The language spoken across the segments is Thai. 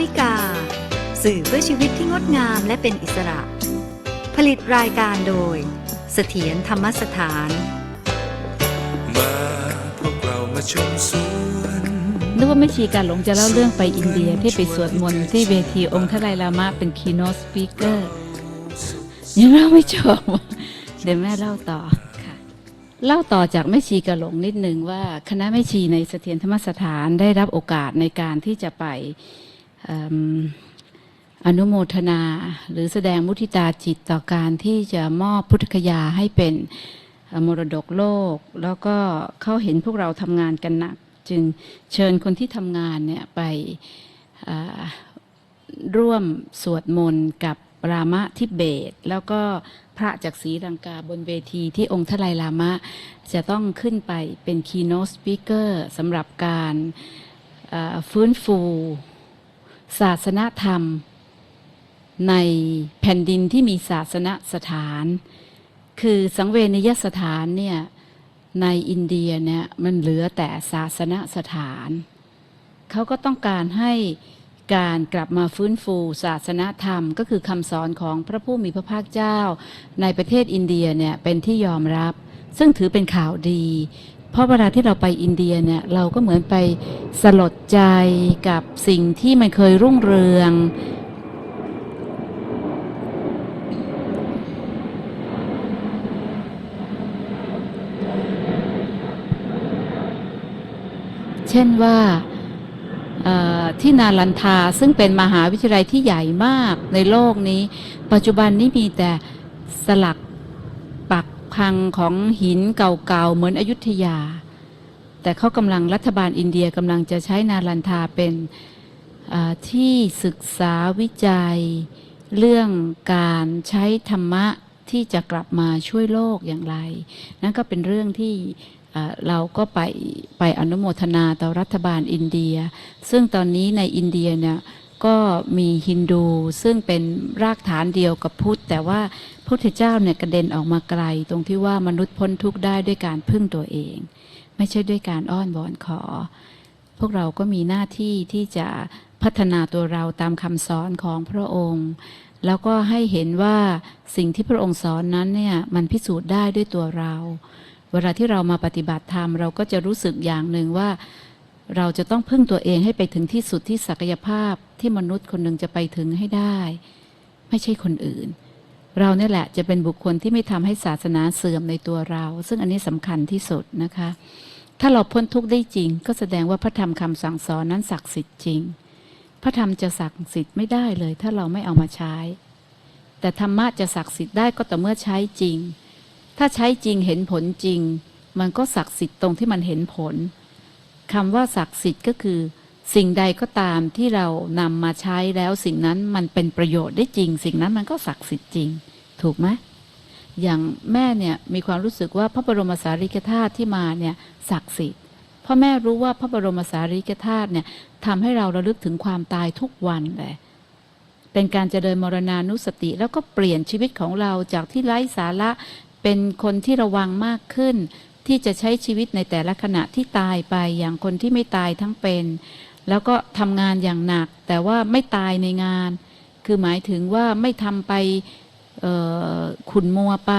วิกา สื่อเพื่อชีวิตที่งดงามและเป็นอิสระ ผลิตรายการโดย เสถียรธรรมสถาน มาพวกเรามาชมสวนนึกว่าแม่ชีการหลงจะเล่าเรื่องไปอินเดียที่ไปสวดมนต์ที่เวทีองค์ทไลายลามะเป็นคีโนสปีกเกอร์ยังเล่าไม่จบเดี๋ยวแม่เล่าต่อค่ะ เล่าต่อจากแม่ชีกระหลงนิดนึงว่า คณะแม่ชีในเสถียรธรรมสถานได้รับโอกาสในการที่จะไป อนุโมทนาหรือแสดงมุทิตาจิตต่อการที่จะมอบพุทธคยาให้เป็นมรดกโลก แล้วก็เขาเห็นพวกเราทำงานกันหนัก จึงเชิญคนที่ทำงานเนี่ยไปร่วมสวดมนต์กับรามะทิเบต แล้วก็พระจากศรีลังกาบนเวทีที่องค์ทลายลามะ จะต้องขึ้นไปเป็นคีโนสปิเกอร์สำหรับการฟื้นฟู ศาสนธรรม ในแผ่นดินที่มีศาสนสถาน คือสังเวนิยสถานเนี่ยในอินเดียเนี่ยมันเหลือแต่ศาสนสถาน เขาก็ต้องการให้การกลับมาฟื้นฟูศาสนธรรม ก็คือคำสอนของพระผู้มีพระภาคเจ้า ในประเทศอินเดียเนี่ยเป็นที่ยอมรับ ซึ่งถือเป็นข่าวดี เพราะเวลาที่เราไปอินเดียเนี่ยเราก็เหมือนไปสลดใจกับสิ่งที่มันเคยรุ่งเรือง เช่นว่าที่นาลันทาซึ่งเป็นมหาวิทยาลัยที่ใหญ่มากในโลกนี้ ปัจจุบันนี้มีแต่สลัก ปักพังของหินเก่าๆเหมือนอยุธยา แต่เขากำลังรัฐบาลอินเดียกำลังจะใช้นาลันทาเป็นที่ศึกษาวิจัย เรื่องการใช้ธรรมะที่จะกลับมาช่วยโลกอย่างไร นั่นก็เป็นเรื่องที่เอ่อเราก็ไปไปอนุโมทนาต่อรัฐบาลอินเดีย ซึ่งตอนนี้ในอินเดียเนี่ย ก็มีฮินดูซึ่งเป็นรากฐานเดียวกับพุทธ แต่ว่าพุทธเจ้าเนี่ยกระเด็นออกมาไกล ตรงที่ว่ามนุษย์พ้นทุกข์ได้ด้วยการพึ่งตัวเอง ไม่ใช่ด้วยการอ้อนวอนขอ พวกเราก็มีหน้าที่ที่จะพัฒนาตัวเราตามคำสอนของพระองค์ แล้วก็ให้เห็นว่าสิ่งที่พระองค์สอนนั้นเนี่ยมันพิสูจน์ได้ด้วยตัวเรา เวลาที่เรามาปฏิบัติธรรมเราก็จะรู้สึกอย่างหนึ่งว่า เราจะต้องพึ่งตัวเองให้ไปถึงที่สุดที่ศักยภาพที่มนุษย์คนหนึ่งจะไปถึงให้ได้ ไม่ใช่คนอื่น เราเนี่ยแหละจะเป็นบุคคลที่ไม่ทำให้ศาสนาเสื่อมในตัวเรา ซึ่งอันนี้สำคัญที่สุดนะคะ ถ้าเราพ้นทุกข์ได้จริง ก็แสดงว่าพระธรรมคำสั่งสอนนั้นศักดิ์สิทธิ์จริง พระธรรมจะศักดิ์สิทธิ์ไม่ได้เลย ถ้าเราไม่เอามาใช้ แต่ธรรมะจะศักดิ์สิทธิ์ได้ก็ต่อเมื่อใช้จริง ถ้าใช้จริงเห็นผลจริง มันก็ศักดิ์สิทธิ์ตรงที่มันเห็นผล คำว่าศักดิ์สิทธิ์ก็คือ สิ่งใดก็ตามที่เรานำมาใช้แล้วสิ่งนั้นมันเป็นประโยชน์ได้จริง สิ่งนั้นมันก็ศักดิ์สิทธิ์จริง ถูกไหมอย่างแม่เนี่ยมีความรู้สึกว่าพระบรมสารีริกธาตุที่มาเนี่ยศักดิ์สิทธิ์เพราะแม่รู้ว่าพระบรมสารีริกธาตุเนี่ยทำให้เราระลึกถึงความตายทุกวันเลยเป็นการเจริญมรณานุสติ แล้วก็เปลี่ยนชีวิตของเราจากที่ไร้สาระเป็นคนที่ระวังมากขึ้น ที่จะใช้ชีวิตในแต่ละขณะที่ตายไปอย่างคนที่ไม่ตายทั้งเป็น แล้วก็ทำงานอย่างหนัก แต่ว่าไม่ตายในงาน คือหมายถึงว่าไม่ทำไปขุนมัวไป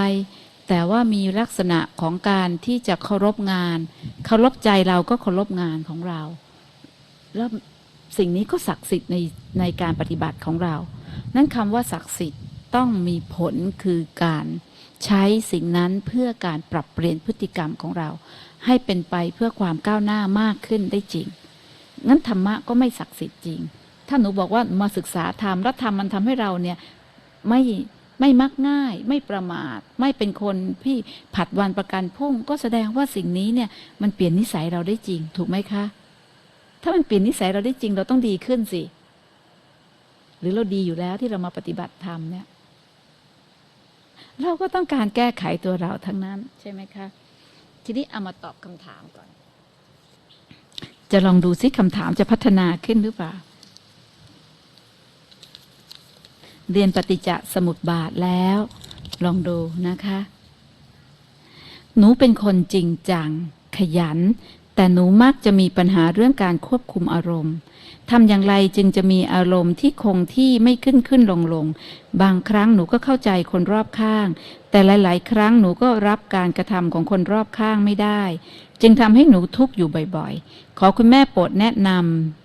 แต่ว่ามีลักษณะของการที่จะเคารพงาน เคารพใจเราก็เคารพงานของเรา แล้วสิ่งนี้ก็ศักดิ์สิทธิ์ในในการปฏิบัติของเรา นั่นคำว่าศักดิ์สิทธิ์ต้องมีผลคือการ ใช้สิ่งนั้นเพื่อการปรับเปลี่ยนพฤติกรรมของเรา ให้เป็นไปเพื่อความก้าวหน้ามากขึ้นได้จริง งั้นธรรมะก็ไม่ศักดิ์สิทธิ์จริง ถ้าหนูบอกว่ามาศึกษาธรรมแล้วธรรมมันทำให้เราเนี่ยไม่ไม่มักง่าย ไม่ประมาท ไม่เป็นคนที่ผัดวันประกันพรุ่ง ก็แสดงว่าสิ่งนี้เนี่ยมันเปลี่ยนนิสัยเราได้จริง ถูกไหมคะ ถ้ามันเปลี่ยนนิสัยเราได้จริงเราต้องดีขึ้นสิ หรือเราดีอยู่แล้วที่เรามาปฏิบัติธรรมเนี่ย เราก็ต้องการแก้ไขตัวเราทั้งนั้นใช่ไหมคะ ทีนี้เอามาตอบคำถามก่อน จะลองดูซิคำถามจะพัฒนาขึ้นหรือเปล่า เรียนปฏิจจสมุปบาทแล้ว ลองดูนะคะ หนูเป็นคนจริงจัง ขยัน แต่หนูมักจะมีปัญหาเรื่องการควบคุมอารมณ์ ทำอย่างไรจึงจะมีอารมณ์ที่คงที่ไม่ขึ้นขึ้นลงลง บางครั้งหนูก็เข้าใจคนรอบข้าง แต่หลาย ๆ ครั้งหนูก็รับการกระทำของคนรอบข้างไม่ได้ จึงทำให้หนูทุกข์อยู่บ่อย ๆ ขอคุณแม่โปรดแนะน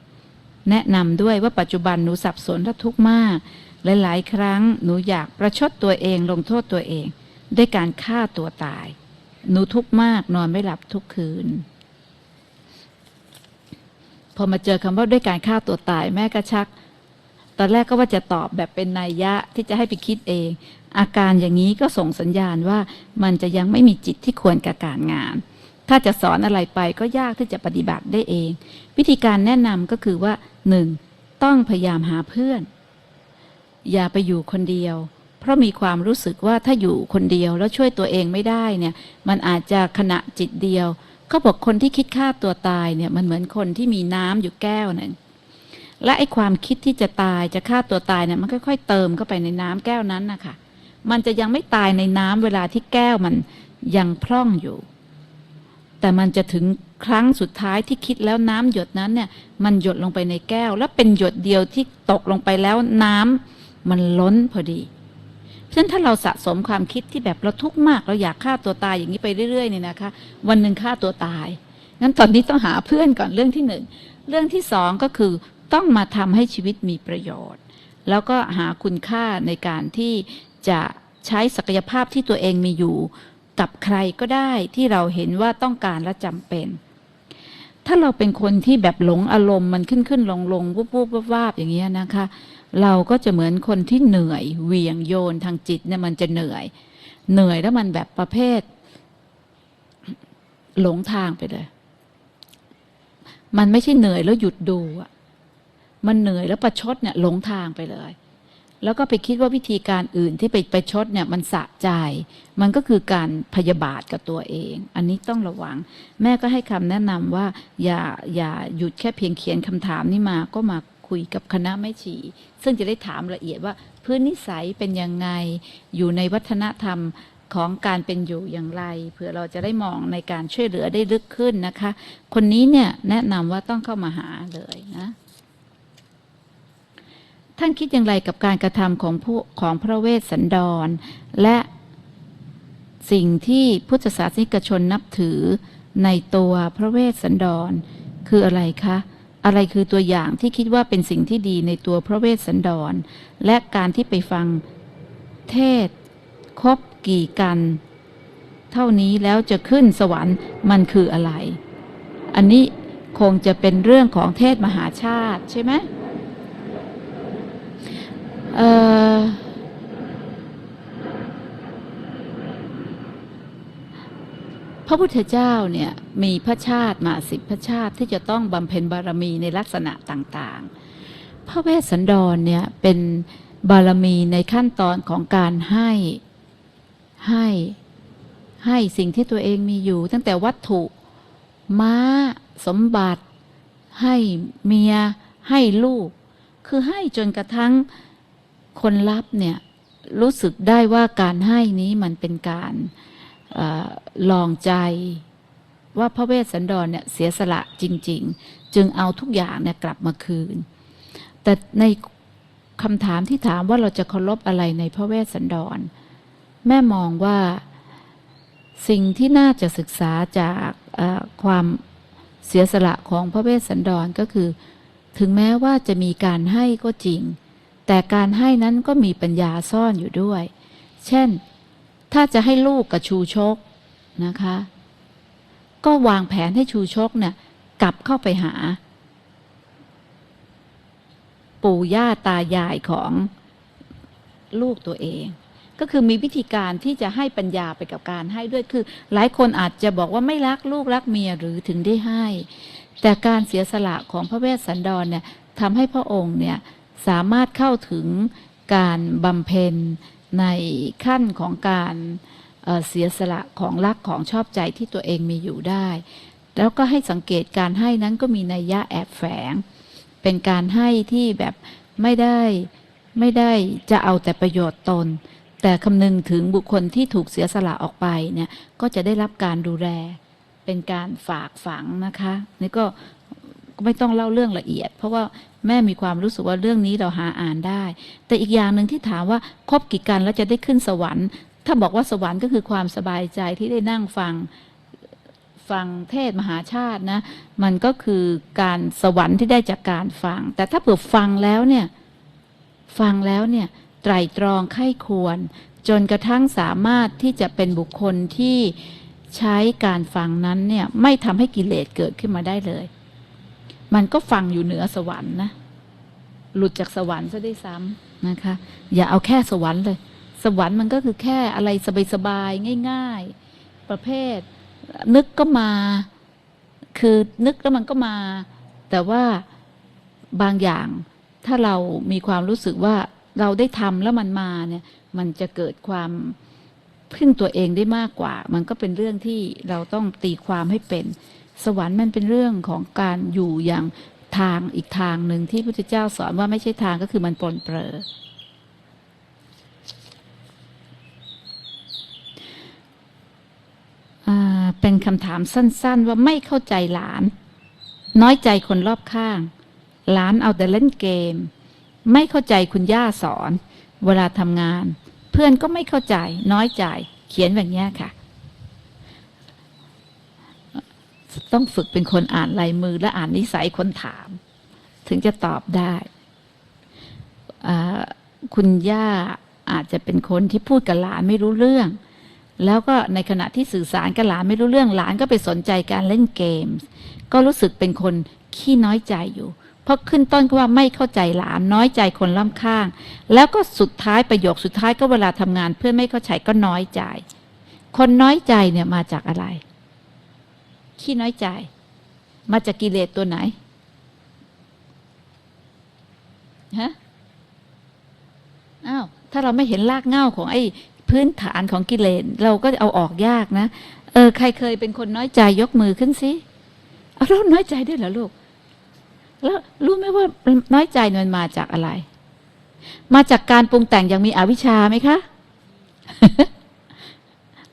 ำแนะนำด้วยว่าปัจจุบันหนูสับสนและทุกข์มาก หลาย ๆ ครั้งหนูอยากประชดตัวเองลงโทษตัวเอง ด้วยการฆ่าตัวตาย หนูทุกข์มากนอนไม่หลับทุกคืน พอมาเจอคำว่าด้วยการฆ่าตัวตายแม่ก็ชัก ตอนแรกก็ว่าจะตอบแบบเป็นนัยยะที่จะให้ไปคิดเอง อาการอย่างนี้ก็ส่งสัญญาณว่ามันจะยังไม่มีจิตที่ควรกับการงาน ถ้าจะสอนอะไรไปก็ยากที่จะปฏิบัติได้เอง วิธีการแนะนำก็คือว่าหนึ่งต้องพยายามหาเพื่อน อย่าไปอยู่คนเดียว เพราะมีความรู้สึกว่าถ้าอยู่คนเดียวแล้วช่วยตัวเองไม่ได้เนี่ย มันอาจจะขณะจิตเดียว เขาบอกคนที่คิดฆ่าตัวตายเนี่ยมันเหมือนคนที่มีน้ำอยู่แก้วหนึ่งและไอ้ความคิดที่จะตายจะฆ่าตัวตายเนี่ยมันค่อยๆเติมเข้าไปในน้ำแก้วนั้นนะคะมันจะยังไม่ตายในน้ำเวลาที่แก้วมันยังพร่องอยู่ แต่มันจะถึงครั้งสุดท้ายที่คิดแล้วน้ำหยดนั้นเนี่ย มันหยดลงไปในแก้ว แล้วเป็นหยดเดียวที่ตกลงไปแล้วน้ำมันล้นพอดี ฉะนั้นถ้าเราสะสมความคิดที่แบบเราทุกข์มาก เราอยากฆ่าตัวตายอย่างนี้ไปเรื่อยๆเนี่ยนะคะ วันหนึ่งฆ่าตัวตายงั้นตอนนี้ต้องหาเพื่อนก่อนเรื่องที่หนึ่งเรื่องที่สองก็คือต้องมาทำให้ชีวิตมีประโยชน์ แล้วก็หาคุณค่าในการที่จะใช้ศักยภาพที่ตัวเองมีอยู่กับใครก็ได้ที่เราเห็นว่าต้องการและจำเป็น ถ้าเราเป็นคนที่แบบหลงอารมณ์มันขึ้นขึ้นลงลงวุบวุบวบวาบอย่างเงี้ยนะคะ เราก็จะเหมือนคนที่เหนื่อยเหวี่ยงโยนทางจิตเนี่ยมันจะเหนื่อย เหนื่อยแล้วมันแบบประเภท หลงทางไปเลย มันไม่ใช่เหนื่อยแล้วหยุดดูอะมันเหนื่อยแล้วประชดเนี่ยหลงทางไปเลย แล้วก็ไปคิดว่าวิธีการอื่นที่ไปไปชดเนี่ยมันสะใจ มันก็คือการพยาบาทกับตัวเอง อันนี้ต้องระวัง แม่ก็ให้คำแนะนำว่า อย่าอย่าหยุดแค่เพียงเขียนคำถามนี้มาก็มา คุยกับคณะแม่ชี ซึ่งจะได้ถามละเอียดว่าพื้นนิสัยเป็นยังไง อยู่ในวัฒนธรรมของการเป็นอยู่อย่างไร เผื่อเราจะได้มองในการช่วยเหลือได้ลึกขึ้นนะคะ คนนี้เนี่ยแนะนำว่าต้องเข้ามาหาเลยนะท่านคิดอย่างไรกับการกระทำของผู้ของพระเวสสันดร และสิ่งที่พุทธศาสนิกชนนับถือในตัวพระเวสสันดร คืออะไรคะ อะไรคือตัวอย่างที่คิดว่าเป็นสิ่งที่ดีในตัวพระเวสสันดร และการที่ไปฟังเทศครบกี่กัน เท่านี้แล้วจะขึ้นสวรรค์มันคืออะไร อันนี้คงจะเป็นเรื่องของเทศมหาชาติใช่ไหมเอ่อ พระพุทธเจ้าเนี่ยมีพระชาติมาสิบพระชาติที่จะต้องบำเพ็ญบารมีในลักษณะต่างๆ พระเวสสันดรเนี่ยเป็นบารมีในขั้นตอนของการให้ให้ให้สิ่งที่ตัวเองมีอยู่ ตั้งแต่วัตถุม้า สมบัติ ให้เมีย ให้ลูก คือให้จนกระทั่งคนรับเนี่ยรู้สึกได้ว่าการให้นี้มันเป็นการเลองใจว่าพระเวสสันดรเนี่ยเสียสละจริง ๆ จึงเอาทุกอย่างเนี่ยกลับมาคืน แต่ในคำถามที่ถามว่าเราจะเคารพอะไรในพระเวสสันดร แม่มองว่าสิ่งที่น่าจะศึกษาจากความเสียสละของพระเวสสันดรก็คือ ถึงแม้ว่าจะมีการให้ก็จริง แต่การให้นั้นก็มีปัญญาซ่อนอยู่ด้วย เช่น ถ้าจะให้ลูกกับชูชกนะคะ ก็วางแผนให้ชูชกเนี่ยกลับเข้าไปหา ปู่ย่าตายายของลูกตัวเอง ก็คือมีวิธีการที่จะให้ปัญญาไปกับการให้ด้วยคือ หลายคนอาจจะบอกว่าไม่รักลูกรักเมียหรือถึงได้ให้ แต่การเสียสละของพระเวสสันดรเนี่ยทำให้พระองค์เนี่ยสามารถเข้าถึงการบำเพ็ญ ในขั้นของการเอ่อเสียสละของรักของชอบใจที่ตัวเองมีอยู่ได้ แล้วก็ให้สังเกตการให้นั้นก็มีนัยยะแอบแฝง เป็นการให้ที่แบบไม่ได้ไม่ได้จะเอาแต่ประโยชน์ตน แต่คำนึงถึงบุคคลที่ถูกเสียสละออกไปเนี่ยก็จะได้รับการดูแล เป็นการฝากฝังนะคะนี่ก็ ไม่ต้องเล่าเรื่องละเอียด เพราะว่าแม่มีความรู้สึกว่าเรื่องนี้เราหาอ่านได้ แต่อีกอย่างหนึ่งที่ถามว่าคบกี่กันแล้วจะได้ขึ้นสวรรค์ ถ้าบอกว่าสวรรค์ก็คือความสบายใจที่ได้นั่งฟังฟังเทศมหาชาตินะ มันก็คือการสวรรค์ที่ได้จากการฟัง แต่ถ้าเผื่อฟังแล้วเนี่ยฟังแล้วเนี่ยไตรตรองไข้ควร จนกระทั่งสามารถที่จะเป็นบุคคลที่ใช้การฟังนั้นเนี่ยไม่ทำให้กิเลสเกิดขึ้นมาได้เลย มันก็ฟังอยู่เหนือสวรรค์นะ หลุดจากสวรรค์ซะได้ซ้ำนะคะ อย่าเอาแค่สวรรค์เลย สวรรค์มันก็คือแค่อะไรสบายๆง่าย ๆ ประเภท นึกก็มา คือนึกแล้วมันก็มา แต่ว่าบางอย่างถ้าเรามีความรู้สึกว่าเราได้ทำแล้วมันมาเนี่ย มันจะเกิดความพึ่งตัวเองได้มากกว่า มันก็เป็นเรื่องที่เราต้องตีความให้เป็น สวรรค์มันเป็นเรื่องของการอยู่อย่างทางอีกทางหนึ่งที่พระพุทธเจ้าสอนว่าไม่ใช่ทางก็คือมันปนเปลออ่าเป็นคำถามสั้น ๆ ว่าไม่เข้าใจหลาน น้อยใจคนรอบข้าง หลานเอาแต่เล่นเกม ไม่เข้าใจคุณย่าสอน เวลาทำงาน เพื่อนก็ไม่เข้าใจ น้อยใจ เขียนแบบนี้ค่ะ ต้องฝึกเป็นคนอ่านลายมือและอ่านนิสัยคนถาม ถึงจะตอบได้คุณย่าอาจจะเป็นคนที่พูดกับหลานไม่รู้เรื่อง แล้วก็ในขณะที่สื่อสารกับหลานไม่รู้เรื่องหลานก็ไปสนใจการเล่นเกม ก็รู้สึกเป็นคนขี้น้อยใจอยู่ เพราะขึ้นต้นก็ว่าไม่เข้าใจหลานน้อยใจคนล่ำข้าง แล้วก็สุดท้ายประโยคสุดท้ายก็เวลาทำงานเพื่อนไม่เข้าใจก็น้อยใจ คนน้อยใจเนี่ยมาจากอะไร ขี้น้อยใจ มาจากกิเลสตัวไหนฮะอ้าวถ้าเราไม่เห็นรากเหง้าของไอ้พื้นฐานของกิเลสเราก็เอาออกยากนะ เออ ใครเคยเป็นคนน้อยใจยกมือขึ้นสิเอาเราน้อยใจด้วยเหรอลูก แล้วรู้ไหมว่าน้อยใจมันมาจากอะไร มาจากการปรุงแต่งอย่างมีอวิชชาไหมคะ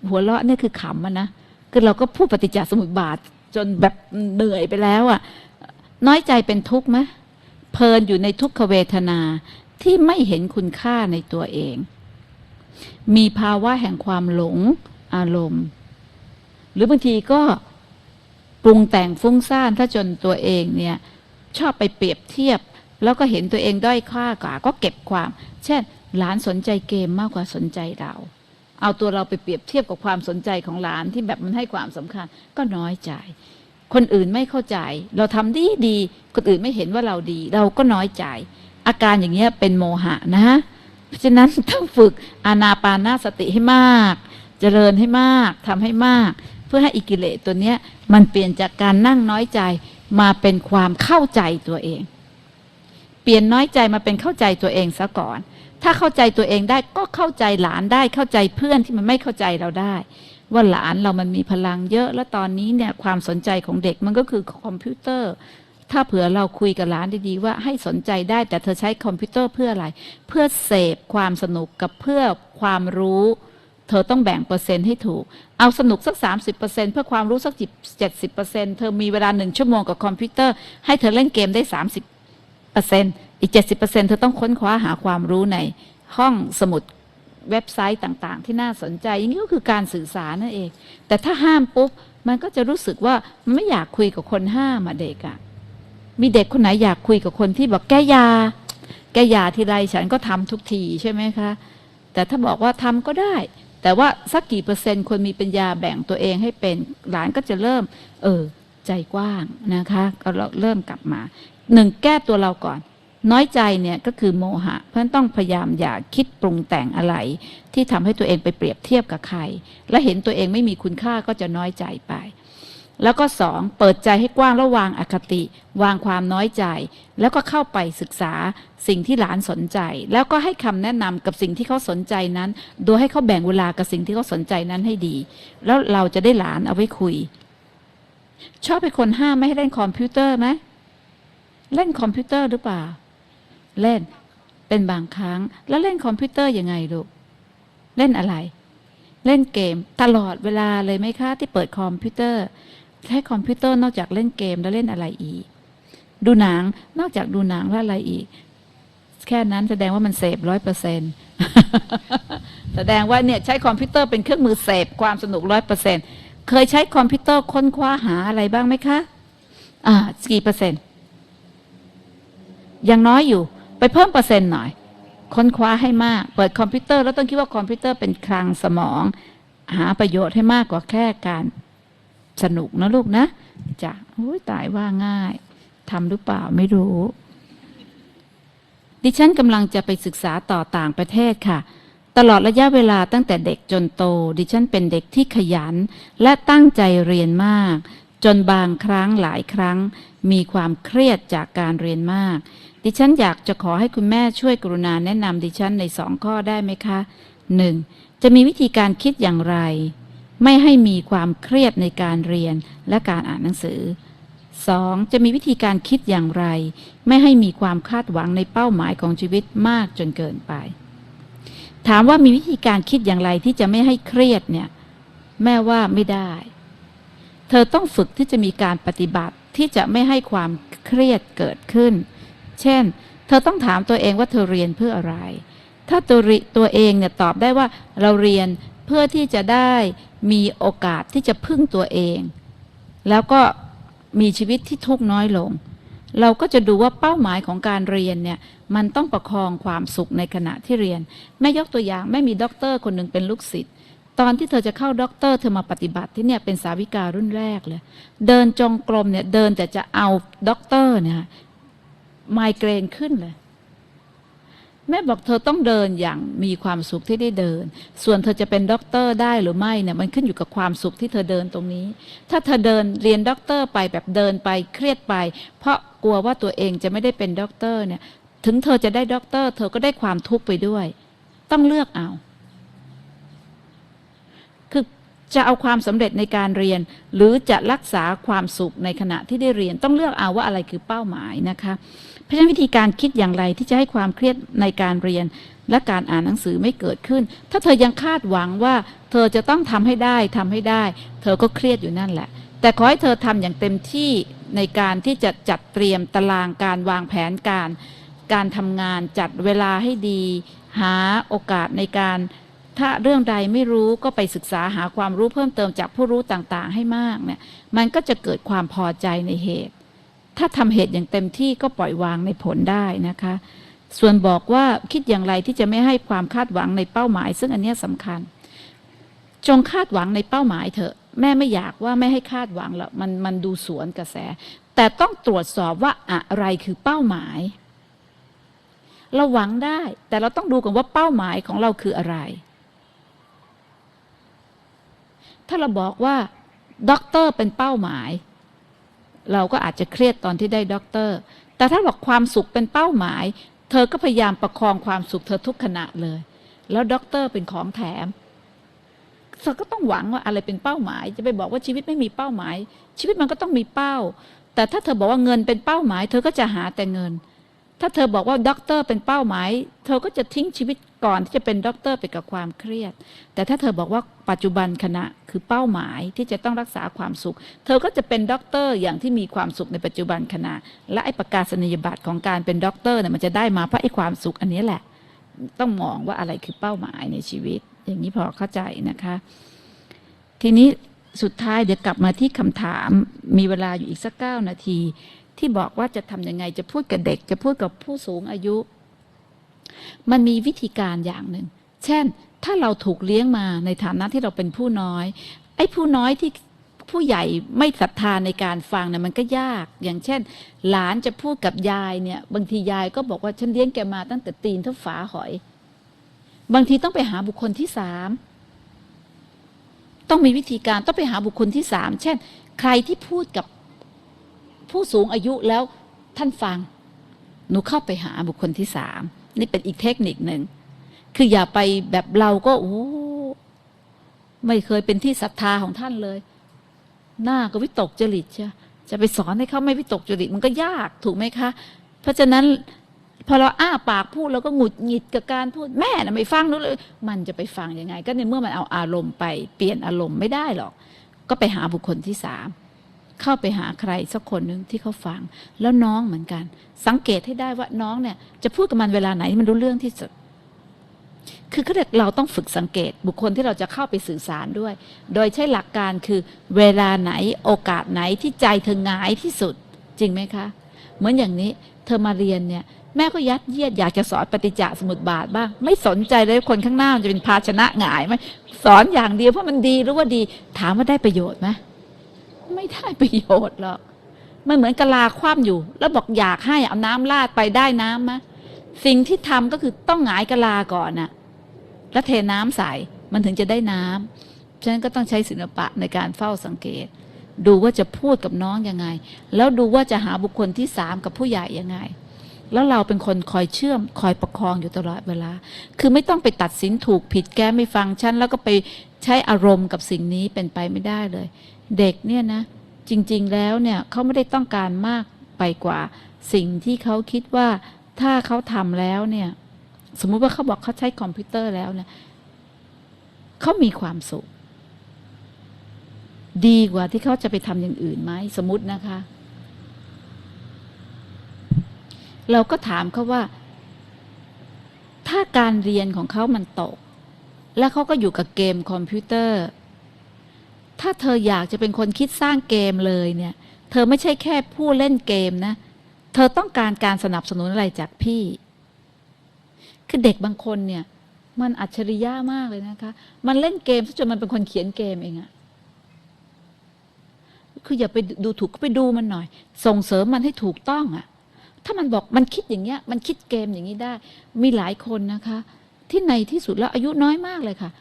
หัวเราะเนี่ยคือขำอะนะ คือเราก็พูดปฏิจจสมุปบาท จนแบบเหนื่อยไปแล้วอะน้อยใจเป็นทุกข์ไหมเพลินอยู่ในทุกขเวทนาที่ไม่เห็นคุณค่าในตัวเอง มีภาวะแห่งความหลงอารมณ์ หรือบางทีก็ปรุงแต่งฟุ้งซ่านถ้าจนตัวเองเนี่ย ชอบไปเปรียบเทียบ แล้วก็เห็นตัวเองด้อยค่ากว่า ก็เก็บความ เช่น หลานสนใจเกมมากกว่าสนใจเรา เอาตัวเราไปเปรียบเทียบกับความสนใจของหลานที่แบบมันให้ความสำคัญ ก็น้อยใจคนอื่นไม่เข้าใจ เราทำดีดีคนอื่นไม่เห็นว่าเราดี เราก็น้อยใจ อาการอย่างเงี้ยเป็นโมหะนะฮะเพราะฉะนั้นต้องฝึกอานาปานาสติให้มาก เจริญให้มากทำให้มาก เพื่อให้อิกิเลสตัวเนี้ย มันเปลี่ยนจากการนั่งน้อยใจมาเป็นความเข้าใจตัวเอง เปลี่ยนน้อยใจมาเป็นเข้าใจตัวเองซะก่อน ถ้าเข้าใจตัวเองได้ก็เข้าใจหลานได้เข้าใจเพื่อนที่มันไม่เข้าใจเราได้ ว่าหลานเรามันมีพลังเยอะ แล้วตอนนี้เนี่ยความสนใจของเด็กมันก็คือคอมพิวเตอร์ ถ้าเผื่อเราคุยกับหลานดีๆ ว่าให้สนใจได้แต่เธอใช้คอมพิวเตอร์เพื่ออะไร เพื่อเสพความสนุกกับเพื่อความรู้เธอต้องแบ่งเปอร์เซ็นต์ให้ถูก เอาสนุกสัก 30%เพื่อความรู้สัก70%เธอมีเวลาหนึ่งชั่วโมงกับคอมพิวเตอร์ ให้เธอเล่นเกมได้ 30% อีก 70%เธอต้องค้นคว้าหาความรู้ในห้องสมุดเว็บไซต์ต่างๆ ที่น่าสนใจ อย่างนี้ก็คือการสื่อสารนั่นเอง แต่ถ้าห้ามปุ๊บ มันก็จะรู้สึกว่ามันไม่อยากคุยกับคนห้ามอะเด็กอะมีเด็กคนไหนอยากคุยกับคนที่บอกแก้ยา แก้ยาทีไรฉันก็ทำทุกทีใช่ไหมคะ แต่ถ้าบอกว่าทำก็ได้ แต่ว่าสักกี่เปอร์เซ็นต์คนมีปัญญาแบ่งตัวเองให้เป็นหลานก็จะเริ่ม เออใจกว้างนะคะก็เริ่มกลับมาหนึ่งแก้ตัวเราก่อน น้อยใจเนี่ยก็คือโมหะ เพราะฉะนั้นต้องพยายามอย่าคิดปรุงแต่งอะไร ที่ทำให้ตัวเองไปเปรียบเทียบกับใคร และเห็นตัวเองไม่มีคุณค่าก็จะน้อยใจไป แล้วก็สองเปิดใจให้กว้างแล้วางอคติ วางความน้อยใจ แล้วก็เข้าไปศึกษาสิ่งที่หลานสนใจ แล้วก็ให้คำแนะนำกับสิ่งที่เขาสนใจนั้น โดยให้เขาแบ่งเวลากับสิ่งที่เขาสนใจนั้นให้ดี แล้วเราจะได้หลานเอาไว้คุย ชอบไปคนห้ามไม่ให้เล่นคอมพิวเตอร์ไหมเล่นคอมพิวเตอร์หรือเปล่า เล่นเป็นบางครั้ง แล้วเล่นคอมพิวเตอร์ยังไงลูกเล่นอะไร เล่นเกมตลอดเวลาเลยไหมคะ ที่เปิดคอมพิวเตอร์ใช้คอมพิวเตอร์นอกจากเล่นเกมแล้วเล่นอะไรอีก ดูหนังนอกจากดูหนังแล้วอะไรอีก แค่นั้นแสดงว่ามันเสพร้อยเปอร์เซ็นต์แสดงว่าเนี่ยใช้คอมพิวเตอร์เป็นเครื่องมือเสพความสนุกร้อยเปอร์เซ็นต์เคยใช้คอมพิวเตอร์ค้นคว้าหาอะไรบ้างไหมคะ อ่ากี่เปอร์เซ็นต์ยังน้อยอยู่ ไปเพิ่มเปอร์เซ็นต์หน่อย ค้นคว้าให้มาก เปิดคอมพิวเตอร์แล้วต้องคิดว่าคอมพิวเตอร์เป็นคลังสมอง หาประโยชน์ให้มากกว่าแค่การสนุกนะลูกนะจะโอ้ยตายว่าง่ายทำหรือเปล่าไม่รู้ ดิฉันกำลังจะไปศึกษาต่อต่างประเทศค่ะ ตลอดระยะเวลาตั้งแต่เด็กจนโต ดิฉันเป็นเด็กที่ขยัน และตั้งใจเรียนมาก จนบางครั้งหลายครั้ง มีความเครียดจากการเรียนมาก ดิฉันอยากจะขอให้คุณแม่ช่วยกรุณาแนะนำดิฉันในสองข้อได้ไหมคะหนึ่งจะมีวิธีการคิดอย่างไร ไม่ให้มีความเครียดในการเรียนและการอ่านหนังสือ 2. จะมีวิธีการคิดอย่างไร ไม่ให้มีความคาดหวังในเป้าหมายของชีวิตมากจนเกินไป ถามว่ามีวิธีการคิดอย่างไรที่จะไม่ให้เครียดเนี่ย แม่ว่าไม่ได้ เธอต้องฝึกที่จะมีการปฏิบัติที่จะไม่ให้ความเครียดเกิดขึ้น เช่น เธอต้องถามตัวเองว่าเธอเรียนเพื่ออะไร ถ้าตัวตัวเองเนี่ยตอบได้ว่าเราเรียนเพื่อที่จะได้มีโอกาสที่จะพึ่งตัวเอง แล้วก็มีชีวิตที่ทุกข์น้อยลง เราก็จะดูว่าเป้าหมายของการเรียนเนี่ยมันต้องประคองความสุขในขณะที่เรียนแม่ยกตัวอย่างแม่มีด็อกเตอร์คนหนึ่งเป็นลูกศิษย์ตอนที่เธอจะเข้าด็อกเตอร์เธอมาปฏิบัติที่เนี่ยเป็นสาวิการุ่นแรกเลย เดินจงกรมเนี่ยเดินแต่จะเอาด็อกเตอร์เนี่ย ไมเกรนขึ้นเลย แม่บอกเธอต้องเดินอย่างมีความสุขที่ได้เดิน ส่วนเธอจะเป็นด็อกเตอร์ได้หรือไม่เนี่ยมันขึ้นอยู่กับความสุขที่เธอเดินตรงนี้ ถ้าเธอเดินเรียนด็อกเตอร์ไปแบบเดินไปเครียดไป เพราะกลัวว่าตัวเองจะไม่ได้เป็นด็อกเตอร์เนี่ย ถึงเธอจะได้ด็อกเตอร์ เธอก็ได้ความทุกข์ไปด้วย ต้องเลือกเอา คือ จะเอาความสำเร็จในการเรียน หรือจะรักษาความสุขในขณะที่ได้เรียนต้องเลือกเอาว่าอะไรคือเป้าหมายนะคะเพราะฉะนั้นวิธีการคิดอย่างไรที่จะให้ความเครียดในการเรียน และการอ่านหนังสือไม่เกิดขึ้น ถ้าเธอยังคาดหวังว่า เธอจะต้องทำให้ได้ทำให้ได้ เธอก็เครียดอยู่นั่นแหละ แต่ขอให้เธอทำอย่างเต็มที่ในการที่จะจัดเตรียมตารางการวางแผนการ การทำงานจัดเวลาให้ดี หาโอกาสในการ ถ้าเรื่องใดไม่รู้ก็ไปศึกษาหาความรู้เพิ่มเติมจากผู้รู้ต่างๆ ให้มากเนี่ยมันก็จะเกิดความพอใจในเหตุ ถ้าทำเหตุอย่างเต็มที่ก็ปล่อยวางในผลได้นะคะ ส่วนบอกว่าคิดอย่างไรที่จะไม่ให้ความคาดหวังในเป้าหมาย ซึ่งอันเนี้ยสำคัญ จงคาดหวังในเป้าหมายเถอะแม่ไม่อยากว่าไม่ให้คาดหวังหรอกมันมันดูสวนกระแส แต่ต้องตรวจสอบว่าอะไรคือเป้าหมาย เราหวังได้ แต่เราต้องดูกันว่าเป้าหมายของเราคืออะไร ถ้าเราบอกว่าด็อกเตอร์เป็นเป้าหมาย เราก็อาจจะเครียดตอนที่ได้ด็อกเตอร์ แต่ถ้าบอกความสุขเป็นเป้าหมาย เธอก็พยายามประคองความสุขเธอทุกขณะเลย แล้วด็อกเตอร์เป็นของแถมเธอก็ต้องหวังว่าอะไรเป็นเป้าหมาย จะไปบอกว่าชีวิตไม่มีเป้าหมาย ชีวิตมันก็ต้องมีเป้า แต่ถ้าเธอบอกว่าเงินเป็นเป้าหมาย เธอก็จะหาแต่เงิน ถ้าเธอบอกว่าด็อกเตอร์เป็นเป้าหมาย เธอก็จะทิ้งชีวิตก่อนที่จะเป็นด็อกเตอร์ไปกับความเครียด แต่ถ้าเธอบอกว่าปัจจุบันขณะ คือเป้าหมายที่จะต้องรักษาความสุข เธอก็จะเป็นด็อกเตอร์อย่างที่มีความสุขในปัจจุบันขณะ และไอ้ประกาศนียบัตรของการเป็นด็อกเตอร์เนี่ยมันจะได้มาเพราะไอ้ความสุขอันนี้แหละ ต้องมองว่าอะไรคือเป้าหมายในชีวิต อย่างนี้พอเข้าใจนะคะ ทีนี้สุดท้ายเดี๋ยวกลับมาที่คำถามมีเวลาอยู่อีกสักเก้านาที ที่บอกว่าจะทำยังไงจะพูดกับเด็ก จะพูดกับผู้สูงอายุ มันมีวิธีการอย่างหนึ่ง เช่น ถ้าเราถูกเลี้ยงมาในฐานะที่เราเป็นผู้น้อย ไอ้ผู้น้อยที่ผู้ใหญ่ไม่ศรัทธาในการฟังเนี่ยมันก็ยาก อย่างเช่น หลานจะพูดกับยายเนี่ย บางทียายก็บอกว่าฉันเลี้ยงแกมาตั้งแต่ตีนเท่าฝาหอย บางทีต้องไปหาบุคคลที่สามต้องมีวิธีการต้องไปหาบุคคลที่สามเช่น ใครที่พูดกับผู้สูงอายุแล้วท่านฟัง หนูเข้าไปหาบุคคลที่สามนี่เป็นอีกเทคนิคหนึ่ง คืออย่าไปแบบเราก็โอ้ไม่เคยเป็นที่ศรัทธาของท่านเลย หน้าก็วิตกจริตใช่จะไปสอนให้เขาไม่วิตกจริตมันก็ยากถูกไหมคะ เพราะฉะนั้น พอเราอ้าปากพูดเราก็หงุดหงิดกับการพูดแม่นะไม่ฟังนู้นเลย มันจะไปฟังยังไง ก็ในเมื่อมันเอาอารมณ์ไปเปลี่ยนอารมณ์ไม่ได้หรอก ก็ไปหาบุคคลที่สามเข้าไปหาใครสักคนหนึ่งที่เขาฟัง แล้วน้องเหมือนกัน สังเกตให้ได้ว่าน้องเนี่ย จะพูดกับมันเวลาไหนมันรู้เรื่องที่สุด คือเขาเรียกเราต้องฝึกสังเกต บุคคลที่เราจะเข้าไปสื่อสารด้วย โดยใช้หลักการคือเวลาไหนโอกาสไหนที่ใจเธอหงายที่สุด จริงไหมคะ เหมือนอย่างนี้เธอมาเรียนเนี่ยแม่ก็ยัดเยียดอยากจะสอนปฏิจจสมุติบาทบ้าง ไม่สนใจเลยคนข้างหน้าจะเป็นภาชนะหงายไหมสอนอย่างเดียวเพราะมันดีรู้ว่าดี ถามว่าได้ประโยชน์ไหมไม่ได้ประโยชน์หรอกมันเหมือนกะลาคว่ำอยู่ แล้วบอกอยากให้เอาน้ำราดไปได้น้ำไหมสิ่งที่ทำก็คือต้องหงายกะลาก่อนน่ะ แล้วเทน้ำใส่มันถึงจะได้น้ำฉะนั้นก็ต้องใช้ศิลปะในการเฝ้าสังเกต ดูว่าจะพูดกับน้องยังไง แล้วดูว่าจะหาบุคคลที่สามกับผู้ใหญ่ยังไง แล้วเราเป็นคนคอยเชื่อม คอยประคองอยู่ตลอดเวลา คือไม่ต้องไปตัดสินถูกผิดแก้ไม่ฟังฉันแล้วก็ไปใช้อารมณ์กับสิ่งนี้เป็นไปไม่ได้เลย เด็กเนี่ยนะ จริง ๆ แล้วเนี่ยเขาไม่ได้ต้องการมากไปกว่า สิ่งที่เขาคิดว่าถ้าเขาทำแล้วเนี่ย สมมุติว่าเขาบอกเขาใช้คอมพิวเตอร์แล้วเนี่ยเขามีความสุข ดีกว่าที่เขาจะไปทำอย่างอื่นไหมสมมตินะคะ เราก็ถามเขาว่า ถ้าการเรียนของเขามันตก แล้วเขาก็อยู่กับเกมคอมพิวเตอร์ ถ้าเธออยากจะเป็นคนคิดสร้างเกมเลยเนี่ย เธอไม่ใช่แค่ผู้เล่นเกมนะ เธอต้องการการสนับสนุนอะไรจากพี่ คือเด็กบางคนเนี่ย มันอัจฉริยะมากเลยนะคะ มันเล่นเกมซะจนมันเป็นคนเขียนเกมเองอะคืออย่าไปดูถูกก็ไปดูมันหน่อย ส่งเสริมมันให้ถูกต้องอะถ้ามันบอกมันคิดอย่างเงี้ย มันคิดเกมอย่างนี้ได้ มีหลายคนนะคะ ที่ในที่สุดแล้วอายุน้อยมากเลยค่ะ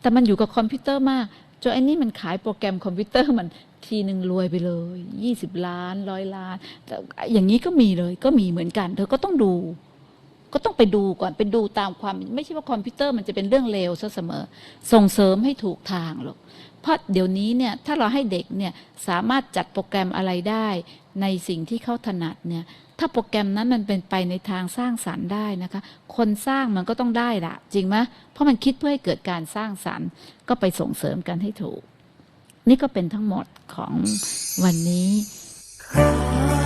แต่มันอยู่กับคอมพิวเตอร์มากจนไอ้นี่มันขายโปรแกรมคอมพิวเตอร์มันทีหนึ่งรวยไปเลยยี่สิบล้านร้อยล้านแต่อย่างนี้ก็มีเลย ก็มีเหมือนกัน เธอก็ต้องดู ก็ต้องไปดูก่อนไปดูตามความ ไม่ใช่ว่าคอมพิวเตอร์มันจะเป็นเรื่องเลวซะเสมอ ส่งเสริมให้ถูกทางหรอกเพราะเดี๋ยวนี้เนี่ยถ้าเราให้เด็กเนี่ยสามารถจัดโปรแกรมอะไรได้ในสิ่งที่เขาถนัดเนี่ยถ้าโปรแกรมนั้นมันเป็นไปในทางสร้างสรรค์ได้นะคะ คนสร้างมันก็ต้องได้ละจริงไหมเพราะมันคิดเพื่อให้เกิดการสร้างสรรค์ก็ไปส่งเสริมกันให้ถูก นี่ก็เป็นทั้งหมดของวันนี้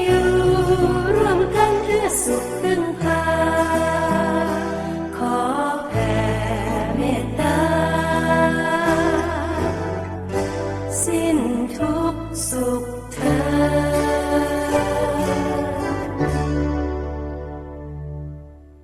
10230